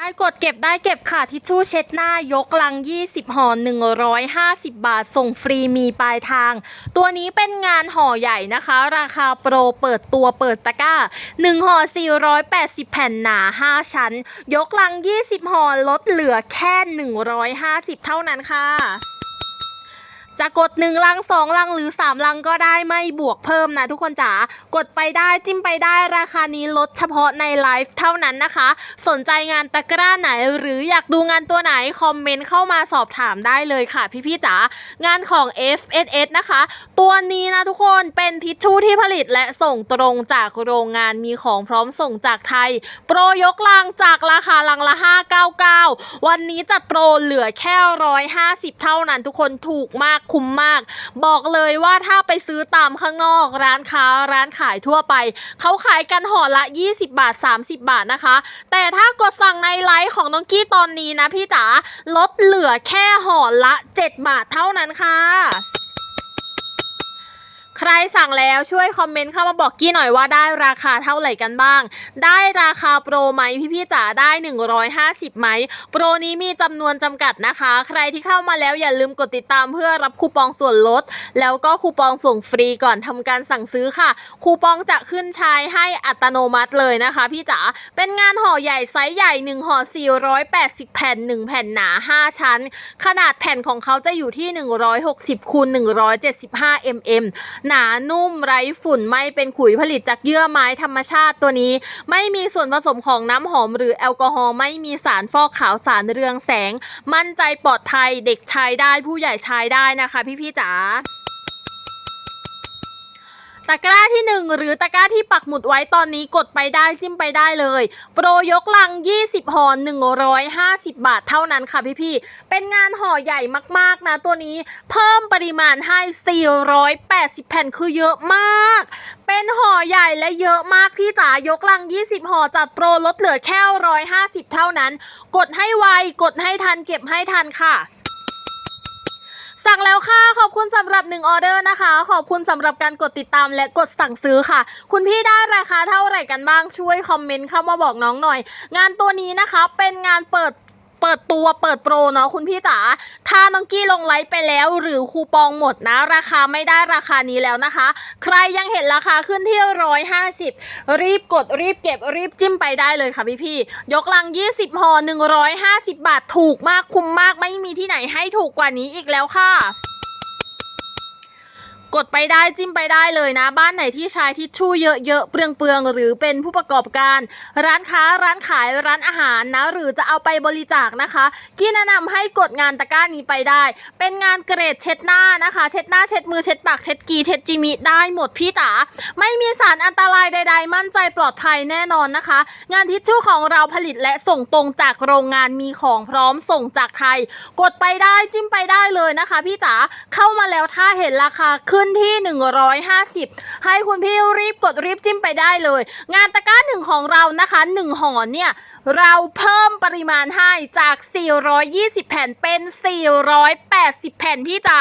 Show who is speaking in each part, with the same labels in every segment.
Speaker 1: ได้กดเก็บได้เก็บค่ะ ทิชชู่เช็ดหน้ายกลัง 20ห่อ150 บาท ส่งฟรีมีปลายทาง ตัวนี้เป็นงานห่อใหญ่นะคะ ราคาโปรเปิดตัวเปิดตะกร้า 1ห่อ480 แผ่นหนา 5 ชั้น ยกลัง 20ห่อลดเหลือแค่ 150 เท่านั้นค่ะ จะกด1ลัง2ลังหรือ 3 ลังก็ได้ไม่บวกเพิ่มนะทุกคนจ๋ากดไปได้จิ้มไปได้ราคานี้ลดเฉพาะในไลฟ์เท่านั้นนะคะ สนใจงานตะกร้าไหน หรืออยากดูงานตัวไหน คอมเมนต์เข้ามาสอบถามได้เลยค่ะ พี่ๆจ๋างานของ FSS นะคะ ตัวนี้นะทุกคนเป็นทิชชู่ที่ผลิตและส่งตรงจากโรงงานมีของพร้อมส่งจากไทย โปรยกลังจากราคาลังละ 599 วันนี้จัดโปรเหลือแค่ 150 เท่านั้นทุกคนถูกมากคุ้มมาก บอกเลยว่าถ้าไปซื้อตามข้างนอกร้านค้าร้านขายทั่วไป เขาขายกันห่อละ 20 บาท 30 บาทนะคะ แต่ถ้ากดสั่งในไลฟ์ของน้องกี้ตอนนี้นะพี่จ๋าลดเหลือแค่ห่อละ 7 บาทเท่านั้นค่ะ ใครสั่งแล้วช่วยคอมเมนต์เข้ามาบอกกี้หน่อยว่าได้ราคาเท่าไหร่กันบ้าง ได้ราคาโปรไหมพี่ๆจ๋าได้ 150ไหมโปรนี้มีจำนวนจำกัดนะคะ ใครที่เข้ามาแล้วอย่าลืมกดติดตามเพื่อรับคูปองส่วนลด แล้วก็คูปองส่งฟรีก่อนทำการสั่งซื้อค่ะ คูปองจะขึ้นใช้ให้อัตโนมัติเลยนะคะ พี่จ๋าเป็นงานห่อใหญ่ไซส์ใหญ่1ห่อ480 แผ่น 1 แผ่นหนา 5 ชั้น ขนาดแผ่นของเขาจะอยู่ที่ 160คูณ175 mm หนานุ่มไร้ฝุ่นไม่เป็นขุยผลิตจากเยื่อไม้ธรรมชาติตัวนี้ ไม่มีส่วนผสมของน้ำหอมหรือแอลกอฮอล์ไม่มีสารฟอกขาวสารเรืองแสง มั่นใจปลอดภัยเด็กใช้ได้ผู้ใหญ่ใช้ได้นะคะ พี่ๆจ๋า ตะกร้าที่ 1 หรือตะกร้าที่ปักหมุดไว้ตอนนี้กดไปได้จิ้มไปได้เลย โปรยกลัง 20ห่อ150 บาทเท่านั้นค่ะพี่ๆเป็นงานห่อใหญ่มากๆนะตัวนี้เพิ่มปริมาณให้ 480 แผ่นคือเยอะมาก เป็นห่อใหญ่และเยอะมากพี่จ๋ายกลัง 20ห่อจัดโปรลดเหลือแค่ 150 เท่านั้น กดให้ไวกดให้ทันเก็บให้ทันค่ะ สั่งแล้วค่ะ ขอบคุณสำหรับ1ออเดอร์นะคะ ขอบคุณสำหรับการกดติดตามและกดสั่งซื้อค่ะ คุณพี่ได้ราคาเท่าไหร่กันบ้างช่วยคอมเมนต์เข้ามาบอกน้องหน่อย งานตัวนี้นะคะเป็นงานเปิด เปิดตัวเปิดโปรเนาะคุณพี่จ๋าถ้าน้องกี้ลงไลฟ์ไปแล้ว หรือคูปองหมดนะ ราคาไม่ได้ราคานี้แล้วนะคะ ใครยังเห็นราคาขึ้นที่150รีบกดรีบเก็บรีบจิ้มไปได้เลยค่ะพี่พี่ยกลัง20ห่อ150บาทถูกมากคุ้มมากไม่มีที่ไหนให้ถูกกว่านี้อีกแล้วค่ะ กดไปได้จิ้มไปได้เลยนะ บ้านไหนที่ใช้ทิชชู่เยอะๆเปลืองๆหรือเป็นผู้ประกอบการ ร้านค้าร้านขายร้านอาหารนะ หรือจะเอาไปบริจาคนะคะกี้แนะนำให้กดงานตะกร้านี้ไปได้ เป็นงานเกรดเช็ดหน้านะคะ เช็ดหน้าเช็ดมือเช็ดปากเช็ดกีเช็ดจิมิได้หมดพี่ตาไม่มีสารอันตรายใด ๆ มั่นใจปลอดภัยแน่นอนนะคะ งานทิชชู่ของเราผลิตและส่งตรงจากโรงงานมีของพร้อมส่งจากไทย กดไปได้จิ้มไปได้เลยนะคะ พี่จ๋าเข้ามาแล้วถ้าเห็นราคาขึ้นที่ 150 ให้คุณพี่รีบกดรีบจิ้มไปได้เลย งานตะกร้าหนึ่งของเรานะคะ1ห่อเนี่ย เราเพิ่มปริมาณให้จาก 420 แผ่นเป็น 480 แผ่นพี่จ๋า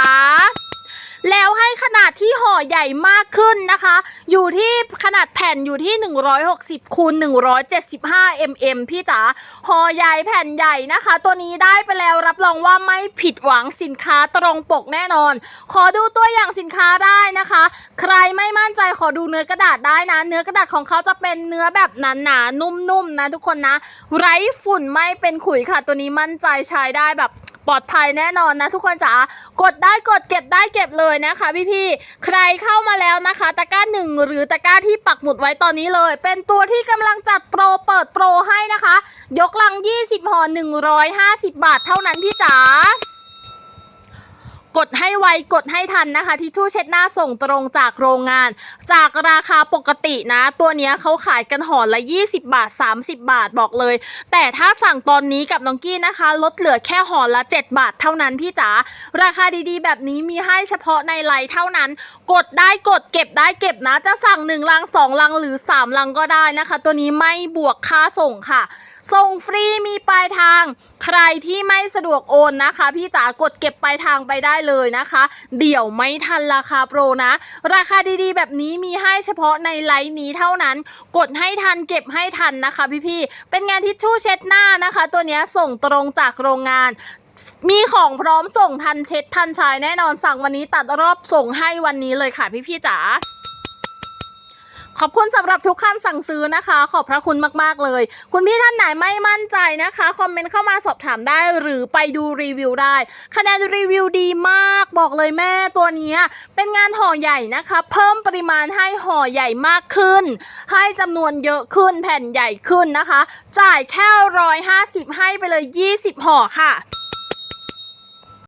Speaker 1: แล้วให้ขนาดที่ห่อใหญ่มากขึ้นนะคะ อยู่ที่ขนาดแผ่นอยู่ที่ 160คูณ175 mm พี่จ๋าห่อใหญ่แผ่นใหญ่นะคะ ตัวนี้ได้ไปแล้วรับรองว่าไม่ผิดหวังสินค้าตรงปกแน่นอน ขอดูตัวอย่างสินค้าได้นะคะ ใครไม่มั่นใจขอดูเนื้อกระดาษได้นะ เนื้อกระดาษของเขาจะเป็นเนื้อแบบหนาๆนุ่มๆนะทุกคนนะ ไร้ฝุ่นไม่เป็นขุยค่ะ ตัวนี้มั่นใจใช้ได้แบบ ปลอดภัยแน่นอนนะทุกคนจ๋ากดได้กดเก็บได้เก็บเลยนะคะพี่ๆใครเข้ามาแล้วนะคะตะกร้าหนึ่งหรือตะกร้าที่ปักหมุดไว้ตอนนี้เลย เป็นตัวที่กำลังจัดโปรเปิดโปรให้นะคะ ยกลัง 20ห่อ150 บาทเท่านั้นพี่จ๋า กดให้ไวกดให้ทันนะคะทิชชู่เช็ดหน้าส่งตรงจากโรงงาน จากราคาปกตินะ ตัวนี้เขาขายกันห่อละ 20 บาท 30 บาทบอกเลย แต่ถ้าสั่งตอนนี้กับน้องกี้นะคะ ลดเหลือแค่ห่อละ 7 บาทเท่านั้นพี่จ๋าราคาดีๆ แบบนี้มีให้เฉพาะในไลน์เท่านั้น กดได้กดเก็บได้เก็บนะ จะสั่ง1ลัง2ลังหรือ 3 ลังก็ได้นะคะ ตัวนี้ไม่บวกค่าส่งค่ะ ส่งฟรีมีปลายทาง ใครที่ไม่สะดวกโอนนะคะ พี่จ๋ากดเก็บปลายทางไปได้เลยนะคะ เดี๋ยวไม่ทันราคาโปรนะ ราคาดีๆ แบบนี้มีให้เฉพาะในไลน์นี้เท่านั้น กดให้ทันเก็บให้ทันนะคะพี่ๆเป็นงานทิชชู่เช็ดหน้านะคะ ตัวนี้ส่งตรงจากโรงงานมีของพร้อมส่งทันเช็ดทันใช้แน่นอนสั่งวันนี้ตัดรอบส่งให้วันนี้เลยค่ะพี่ๆจ๋า อบคุณสำหรับทุกคำสั่งซื้อนะคะ ขอบพระคุณมากๆเลย คุณพี่ท่านไหนไม่มั่นใจนะคะคอมเมนต์เข้ามาสอบถามได้หรือไปดูรีวิวได้ คะแนนรีวิวดีมากบอกเลยแม่ตัวนี้เป็นงานห่อใหญ่นะคะ เพิ่มปริมาณให้ห่อใหญ่มากขึ้น ให้จำนวนเยอะขึ้นแผ่นใหญ่ขึ้นนะคะ จ่ายแค่ร้อยห้าสิบให้ไปเลย20ห่อค่ะ